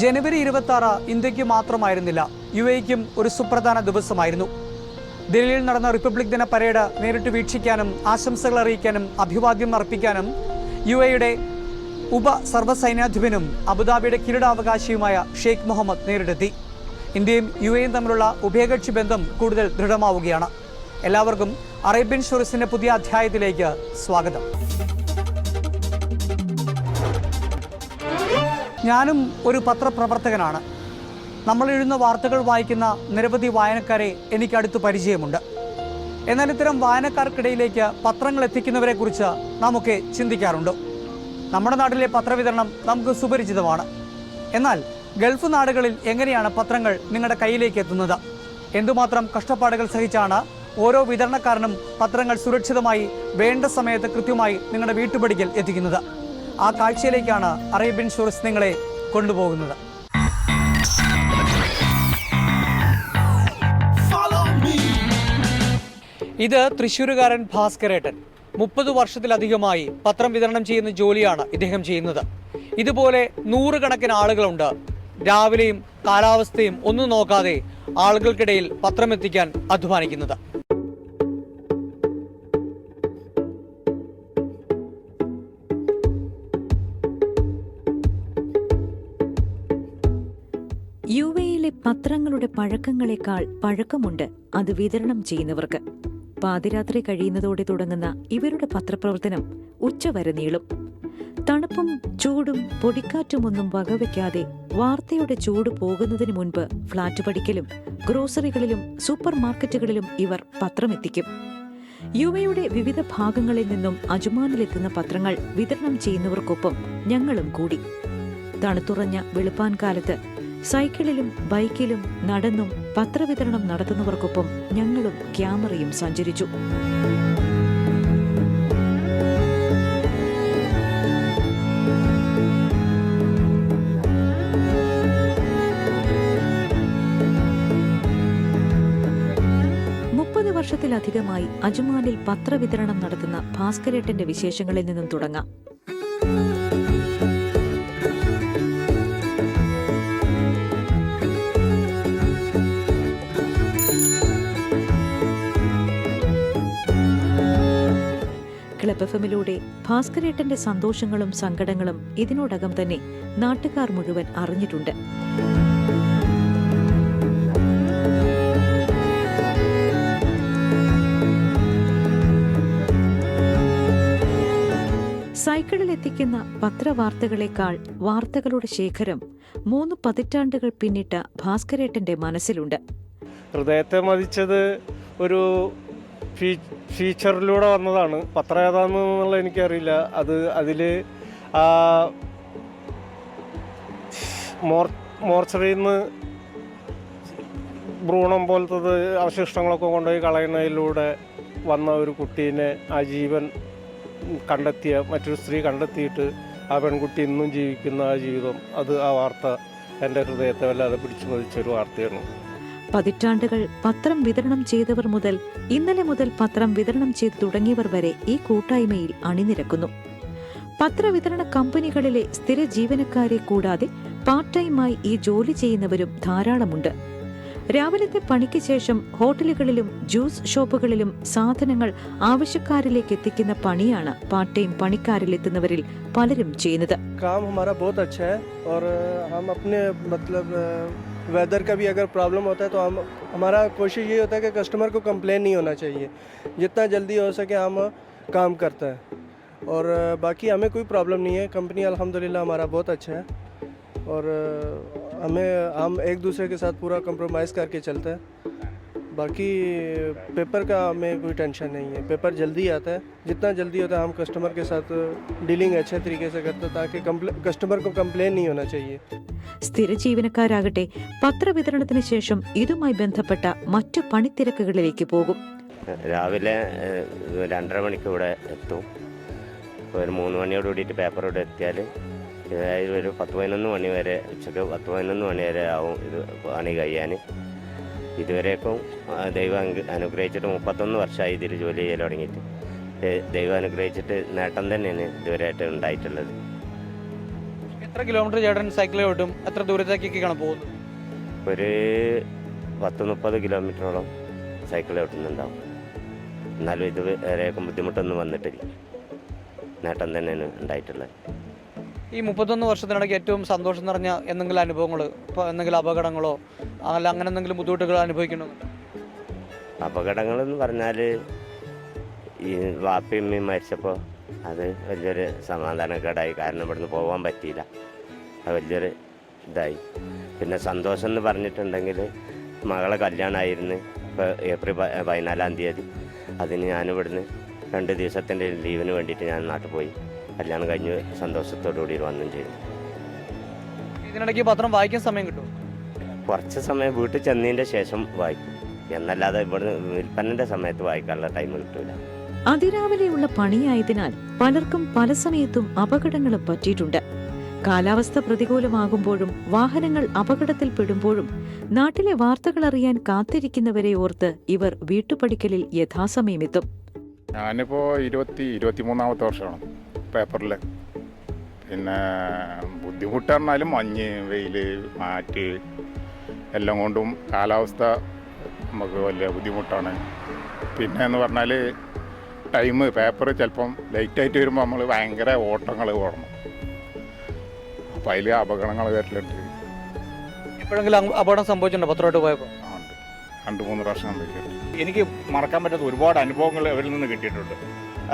ജനുവരി ഇരുപത്തി ആറ് ഇന്ത്യയ്ക്ക് മാത്രമായിരുന്നില്ല യു എക്കും ഒരു സുപ്രധാന ദിവസമായിരുന്നു. ദില്ലിയിൽ നടന്ന റിപ്പബ്ലിക് ദിന പരേഡ് നേരിട്ട് വീക്ഷിക്കാനും ആശംസകൾ അറിയിക്കാനും അഭിവാദ്യം അർപ്പിക്കാനും യു എയുടെ ഉപ സർവസൈന്യാധിപനും അബുദാബിയുടെ കിരീടാവകാശിയുമായ ഷെയ്ഖ് മുഹമ്മദ് നേരിട്ടെത്തി. ഇന്ത്യയും യു എയും തമ്മിലുള്ള ഉഭയകക്ഷി ബന്ധം കൂടുതൽ ദൃഢമാവുകയാണ്. എല്ലാവർക്കും അറേബ്യൻ ഷൂറിസിന്റെ പുതിയ അധ്യായത്തിലേക്ക് സ്വാഗതം. ഞാനും ഒരു പത്രപ്രവർത്തകനാണ്. നമ്മൾ എഴുതുന്ന വാർത്തകൾ വായിക്കുന്ന നിരവധി വായനക്കാരെ എനിക്ക് അടുത്ത് പരിചയമുണ്ട്. എന്നാൽ ഇത്തരം വായനക്കാർക്കിടയിലേക്ക് പത്രങ്ങൾ എത്തിക്കുന്നവരെക്കുറിച്ച് നമുക്ക് ചിന്തിക്കാറുണ്ട്. നമ്മുടെ നാട്ടിലെ പത്രവിതരണം നമുക്ക് സുപരിചിതമാണ്. എന്നാൽ ഗൾഫ് നാടുകളിൽ എങ്ങനെയാണ് പത്രങ്ങൾ നിങ്ങളുടെ കയ്യിലേക്ക് എത്തുന്നത്? എന്തുമാത്രം കഷ്ടപ്പാടുകൾ സഹിച്ചാണ് ഓരോ വിതരണക്കാരനും പത്രങ്ങൾ സുരക്ഷിതമായി വേണ്ട സമയത്ത് കൃത്യമായി നിങ്ങളുടെ വീട്ടുപടിക്കൽ എത്തിക്കുന്നത്? ആ കാഴ്ചയിലേക്കാണ് അറേബ്യൻ ഷൂറിസ്റ്റ് നിങ്ങളെ കൊണ്ടുപോകുന്നത്. ഇത് തൃശ്ശൂരുകാരൻ ഭാസ്കരേട്ടൻ. മുപ്പത് വർഷത്തിലധികമായി പത്രം വിതരണം ചെയ്യുന്ന ജോലിയാണ് ഇദ്ദേഹം ചെയ്യുന്നത്. ഇതുപോലെ നൂറുകണക്കിന് ആളുകളുണ്ട്. രാവിലെയും കാലാവസ്ഥയും ഒന്നും നോക്കാതെ ആളുകൾക്കിടയിൽ പത്രം എത്തിക്കാൻ അധ്വാനിക്കുന്നത്. പത്രങ്ങളുടെ പഴക്കങ്ങളെക്കാൾ പഴക്കമുണ്ട് അത് വിതരണം ചെയ്യുന്നവർക്ക്. പാതിരാത്രി കഴിയുന്നതോടെ തുടങ്ങുന്ന ഇവരുടെ പത്രപ്രവർത്തനം ഉച്ചവരെ നീളും. തണുപ്പും ചൂടും പൊടിക്കാറ്റുമൊന്നും വകവയ്ക്കാതെ വാർത്തയുടെ ചൂട് പോകുന്നതിന് മുൻപ് ഫ്ളാറ്റ് പഠിക്കലും ഗ്രോസറികളിലും സൂപ്പർ മാർക്കറ്റുകളിലും ഇവർ പത്രമെത്തിക്കും. യു എയുടെ വിവിധ ഭാഗങ്ങളിൽ നിന്നും അജുമാനിലെത്തുന്ന പത്രങ്ങൾ വിതരണം ചെയ്യുന്നവർക്കൊപ്പം ഞങ്ങളും കൂടി. തണുത്തുറഞ്ഞ വെളുപ്പാൻ കാലത്ത് സൈക്കിളിലും ബൈക്കിലും നടന്നും പത്രവിതരണം നടത്തുന്നവർക്കൊപ്പം ഞങ്ങളും ക്യാമറയും സഞ്ചരിച്ചു. വർഷത്തിലധികമായി അജുമാനിൽ പത്രവിതരണം നടത്തുന്ന ഭാസ്കരേട്ടന്റെ വിശേഷങ്ങളിൽ നിന്നും തുടങ്ങാം. ക്ലബ് എഫ് എമ്മിലൂടെ ഭാസ്കരേട്ടന്റെ സന്തോഷങ്ങളും സങ്കടങ്ങളും ഇതിനോടകം തന്നെ നാട്ടുകാർ മുഴുവൻ അറിഞ്ഞിട്ടുണ്ട്. സൈക്കിളിൽ എത്തിക്കുന്ന പത്രവാർത്തകളെക്കാൾ വാർത്തകളുടെ ശേഖരം മൂന്ന് പതിറ്റാണ്ടുകൾ പിന്നിട്ട ഭാസ്കരേട്ടന്റെ മനസ്സിലുണ്ട്. ഹൃദയത്തെ മതിച്ചത് ഒരു ഫീച്ചറിലൂടെ വന്നതാണ്. പത്രം ഏതാണെന്നുള്ള എനിക്കറിയില്ല. അത് അതിൽ മോർ മോർച്ചറിയിൽ നിന്ന് ഭ്രൂണം പോലത്തത് അവശിഷ്ടങ്ങളൊക്കെ കൊണ്ടുപോയി കളയുന്നതിലൂടെ വന്ന ഒരു കുട്ടീനെ ആ ജീവൻ കണ്ടെത്തിയ മറ്റൊരു സ്ത്രീ കണ്ടെത്തിയിട്ട് ആ പെൺകുട്ടി ഇന്നും ജീവിക്കുന്ന ആ ജീവിതം. അത് ആ വാർത്ത എന്റെ ഹൃദയത്തെ വല്ലാതെ പിടിച്ചു പതിച്ചൊരു വാർത്തയാണ്. പതിറ്റാണ്ടുകൾ പത്രം വിതരണം ചെയ്തവർ മുതൽ ഇന്നലെ മുതൽ പത്രം വിതരണം ചെയ്തു തുടങ്ങിയവർ വരെ ഈ കൂട്ടായ്മയിൽ അണിനിരക്കുന്നു. പത്രവിതരണ കമ്പനികളിലെ സ്ഥിര ജീവനക്കാരെ കൂടാതെ പാർട്ട് ടൈമായി ഈ ജോലി ചെയ്യുന്നവരും ധാരാളമുണ്ട്. രാവിലത്തെ പണിക്ക് ശേഷം ഹോട്ടലുകളിലും ജ്യൂസ് ഷോപ്പുകളിലും സാധനങ്ങൾ ആവശ്യക്കാരിലേക്ക് എത്തിക്കുന്ന പണിയാണ് പാർട്ട് ടൈം പണിക്കാരിൽ എത്തുന്നവരിൽ പലരും ചെയ്യുന്നത് वेदर का भी अगर प्रॉब्लम होता है तो हम, हमारा कोशिश ये होता है कि कस्टमर को कंप्लेन नहीं होना चाहिए। जितना जल्दी हो सके हम काम करते हैं। और, बाकी हमें कोई प्रॉब्लम नहीं है। कंपनी अल्हम्दुलिल्लाह हमारा बहुत अच्छा है। और, हमें, हम एक दूसरे के साथ पूरा कंप्रोमाइज़ करके चलते हैं। बाकी पेपर का हमें कोई टेंशन नहीं है पेपर जल्दी आता है जितना जल्दी होता है हम कस्टमर के साथ डीलिंग अच्छे तरीके से करते हैं ताकि कस्टमर को कंप्लेन नहीं होना चाहिए സ്ഥിര ജീവനക്കാരാകട്ടെ പത്രവിതരണത്തിന് ശേഷം ഇതുമായി ബന്ധപ്പെട്ട മറ്റു പണിത്തിരക്കുകളിലേക്ക് പോകും രാവിലെ ഏഹ്, രണ്ടര മണിക്ക് ഇവിടെ എത്തും ഒരു മൂന്ന് മണിയോട് കൂടിയിട്ട് പേപ്പർ ഇവിടെ എത്തിയാൽ ഏതായാലും ഒരു പത്ത് പതിനൊന്ന് മണി വരെ ഉച്ചയ്ക്ക് പത്ത് പതിനൊന്ന് മണി വരെ ആവും ഇത് പണി കഴിയാൻ ഇതുവരേക്കും ഇപ്പം ദൈവം അനു- അനുഗ്രഹിച്ചിട്ട് മുപ്പത്തൊന്ന് വർഷമായി ഇതിൽ ജോലി ചെയ്യൽ തുടങ്ങിയിട്ട്. ദൈവം അനുഗ്രഹിച്ചിട്ട് നേട്ടം തന്നെയാണ് ഇതുവരെയായിട്ട് ഉണ്ടായിട്ടുള്ളത്. എത്ര കിലോമീറ്റർ ചേട്ടൻ സൈക്കിൾ ഓട്ടും? എത്ര ദൂരത്തേക്കൊക്കെയാണ് പോകുന്നത്? ഒരു പത്ത് മുപ്പത് കിലോമീറ്ററോളം സൈക്കിൾ ഓട്ടുന്നുണ്ടാവും. എന്നാലും ഇതുവരെയൊക്കെ ബുദ്ധിമുട്ടൊന്നും വന്നിട്ടില്ല. നേട്ടം തന്നെയാണ് ഉണ്ടായിട്ടുള്ളത്. ഈ മുപ്പത്തൊന്ന് വർഷത്തിനിടയ്ക്ക് ഏറ്റവും സന്തോഷം നിറഞ്ഞ എന്തെങ്കിലും അനുഭവങ്ങൾ ഇപ്പോൾ എന്തെങ്കിലും അപകടങ്ങളോ അല്ല അങ്ങനെ എന്തെങ്കിലും ബുദ്ധിമുട്ടുകൾ അനുഭവിക്കണമെന്നുണ്ടോ അപകടങ്ങളെന്ന് പറഞ്ഞാൽ ഈ വാപ്പയും ഉമ്മയും മരിച്ചപ്പോൾ അത് വലിയൊരു സമാധാനക്കേടായി. കാരണം ഇവിടുന്ന് പോകാൻ പറ്റിയില്ല. അത് വലിയൊരു ഇതായി. പിന്നെ സന്തോഷം എന്ന് പറഞ്ഞിട്ടുണ്ടെങ്കിൽ മകളെ കല്യാണമായിരുന്നു ഇപ്പോൾ ഏപ്രിൽ പതിനാലാം തീയതി. അതിന് ഞാൻ ഞാനിവിടുന്ന് രണ്ട് ദിവസത്തിന്റെ ലീവിന് വേണ്ടിയിട്ട് ഞാൻ നാട്ടിൽ പോയി. കല്യാണം കഴിഞ്ഞ് സന്തോഷത്തോടുകൂടി വന്നും ചെയ്തു ഇതിനിടയ്ക്ക് പത്രം വായിക്കാൻ സമയം കിട്ടും കുറച്ച് സമയം വീട്ടിൽ ചെന്നതിന്റെ ശേഷം വായിക്കും. എന്നല്ലാതെ ഇവിടുന്ന് വിൽപ്പനന്റെ സമയത്ത് വായിക്കാനുള്ള ടൈം കിട്ടൂല. അതിരാവിലെയുള്ള പണിയായതിനാൽ പലർക്കും പല സമയത്തും അപകടങ്ങളും പറ്റിയിട്ടുണ്ട്. കാലാവസ്ഥ പ്രതികൂലമാകുമ്പോഴും വാഹനങ്ങൾ അപകടത്തിൽപ്പെടുമ്പോഴും നാട്ടിലെ വാർത്തകൾ അറിയാൻ കാത്തിരിക്കുന്നവരെ ഓർത്ത് ഇവർ വീട്ടുപടിക്കലിൽ യഥാസമയമെത്തും. ഞാനിപ്പോൾ ഇരുപത്തി ഇരുപത്തി മൂന്നാമത്തെ വർഷമാണ്. പേപ്പറിൽ പിന്നെ ബുദ്ധിമുട്ട് പറഞ്ഞാലും മഞ്ഞ് വെയിൽ മാറ്റ് എല്ലാം കൊണ്ടും കാലാവസ്ഥ നമുക്ക് വലിയ ബുദ്ധിമുട്ടാണ്. പിന്നെ എന്ന് പറഞ്ഞാൽ ടൈം പേപ്പർ ചിലപ്പം ലേറ്റായിട്ട് വരുമ്പോൾ നമ്മൾ ഭയങ്കര ഓട്ടങ്ങൾ ഓടണം. അപ്പം അതിൽ അപകടങ്ങൾ വരലുണ്ട്. എപ്പോഴെങ്കിലും അപകടം സംഭവിച്ചിട്ടുണ്ടോ? പത്രമായിട്ട് പോയപ്പോൾ ഉണ്ട്. രണ്ട് മൂന്ന് പ്രാവശ്യം സംഭവിച്ചിട്ടുണ്ട് എനിക്ക് മറക്കാൻ പറ്റാത്ത ഒരുപാട് അനുഭവങ്ങൾ അവരിൽ നിന്ന് കിട്ടിയിട്ടുണ്ട്.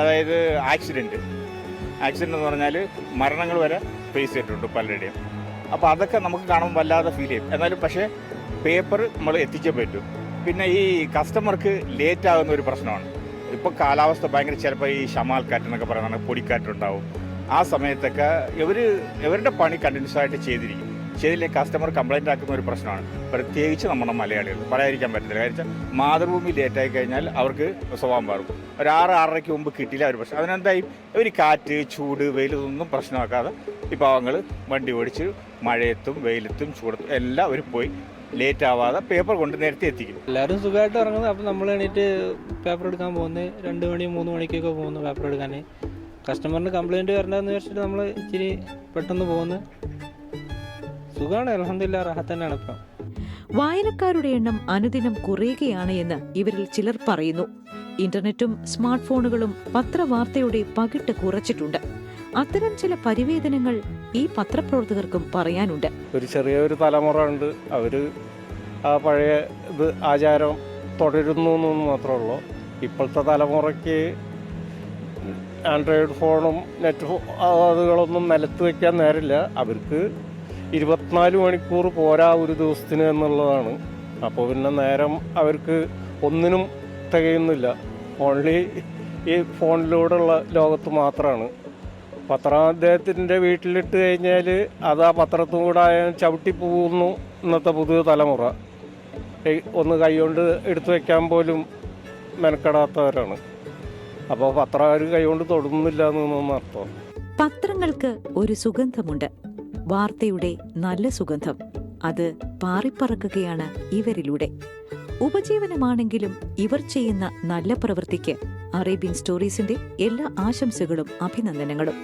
അതായത് ആക്സിഡന്റ് ആക്സിഡന്റ് എന്ന് പറഞ്ഞാൽ മരണങ്ങൾ വരെ ഫേസ് ചെയ്തിട്ടുണ്ട് പലരുടെയും. അപ്പോൾ അതൊക്കെ നമുക്ക് കാണുമ്പോൾ വല്ലാതെ ഫീൽ ചെയ്യും. എന്നാലും പക്ഷേ പേപ്പർ നമ്മൾ എത്തിച്ചേ പറ്റും. പിന്നെ ഈ കസ്റ്റമർക്ക് ലേറ്റ് ആകുന്ന ഒരു പ്രശ്നമാണ്. ഇപ്പോൾ കാലാവസ്ഥ ഭയങ്കര ചിലപ്പോൾ ഈ ഷമാൽ കാറ്റ് എന്നൊക്കെ പറയുന്നത് പൊടിക്കാറ്റുണ്ടാവും ആ സമയത്തൊക്കെ ഇവർ ഇവരുടെ പണി കണ്ടിന്യൂസ് ആയിട്ട് ചെയ്തിരിക്കും. ചെയ്തില്ലേ കസ്റ്റമർ കംപ്ലൈന്റ് ആക്കുന്ന ഒരു പ്രശ്നമാണ്. പ്രത്യേകിച്ച് നമ്മുടെ മലയാളികൾ. പറയാതിരിക്കാൻ പറ്റത്തില്ല. വെച്ചാൽ മാതൃഭൂമി ലേറ്റായി കഴിഞ്ഞാൽ അവർക്ക് സ്വഭാവം മാറും. ഒരു ആറ് ആറരയ്ക്ക് മുമ്പ് കിട്ടിയില്ല ഒരു പ്രശ്നം. അതിനെന്തായി? ഒരു കാറ്റ് ചൂട് വെയിലൊന്നും പ്രശ്നമാക്കാതെ ഈ പാവങ്ങൾ വണ്ടി ഓടിച്ച് മഴയത്തും വെയിലത്തും ചൂടത്തും എല്ലാം അവർ പോയി ലേറ്റ് ആവാതെ പേപ്പർ കൊണ്ട് നേരത്തെ എത്തിക്കും. എല്ലാവരും സുഖമായിട്ട് ഇറങ്ങുന്നത് അപ്പോൾ നമ്മൾ എണീറ്റ് പേപ്പർ എടുക്കാൻ പോകുന്നത് രണ്ട് മണി മൂന്ന് മണിക്കൊക്കെ പോകുന്നു പേപ്പർ എടുക്കാൻ കസ്റ്റമറിന് കംപ്ലൈന്റ് വരണ്ടെന്ന് വെച്ചിട്ട് നമ്മൾ ഇച്ചിരി പെട്ടെന്ന് പോകുന്നു. സുഖമാണ് അലഹമില്ല റാഹത്ത് തന്നെയാണ് ഇപ്പം. വായനക്കാരുടെ എണ്ണം അനുദിനം കുറയുകയാണ് എന്ന് ഇവരിൽ ചിലർ പറയുന്നു. ഇന്റർനെറ്റും സ്മാർട്ട് ഫോണുകളും പത്രവാർത്തയുടെ പകിട്ട് കുറച്ചിട്ടുണ്ട്. അത്തരം ചില പരിവേദനങ്ങൾ ഈ പത്രപ്രവർത്തകർക്കും പറയാനുണ്ട്. ഒരു ചെറിയൊരു തലമുറ ഉണ്ട്. അവർ ആ പഴയ ഇത് ആചാരം തുടരുന്നു എന്ന് മാത്രമേ ഉള്ളൂ. ഇപ്പോഴത്തെ തലമുറയ്ക്ക് ആൻഡ്രോയിഡ് ഫോണും നെറ്റ് അതുകളൊന്നും നിലത്ത് വയ്ക്കാൻ നേരില്ല. അവർക്ക് ഇരുപത്തിനാല് മണിക്കൂർ പോരാ ഒരു ദിവസത്തിന് എന്നുള്ളതാണ്. അപ്പോൾ പിന്നെ നേരം അവർക്ക് ഒന്നിനും തികയുന്നില്ല. ഓൺലി ഈ ഫോണിലൂടെയുള്ള ലോകത്ത് മാത്രമാണ് പത്രം അദ്ദേഹത്തിന്റെ വീട്ടിലിട്ട് കഴിഞ്ഞാൽ അത് ആ പത്രത്തും കൂടെ ആയാൽ ചവിട്ടി പോകുന്നു ഇന്നത്തെ പുതിയ തലമുറ. ഒന്ന് കൈകൊണ്ട് എടുത്തു വയ്ക്കാൻ പോലും മെനക്കെടാത്തവരാണ്. അപ്പോൾ പത്രം ആരും കൈകൊണ്ട് തൊടുന്നില്ല എന്നൊന്നും അർത്ഥം പത്രങ്ങൾക്ക് ഒരു സുഗന്ധമുണ്ട്. വാർത്തയുടെ നല്ല സുഗന്ധം. അത് പാറിപ്പറക്കുകയാണ് ഇവരിലൂടെ. ഉപജീവനമാണെങ്കിലും ഇവർ ചെയ്യുന്ന നല്ല പ്രവൃത്തിക്ക് അറേബ്യൻ സ്റ്റോറീസിന്റെ എല്ലാ ആശംസകളും അഭിനന്ദനങ്ങളും.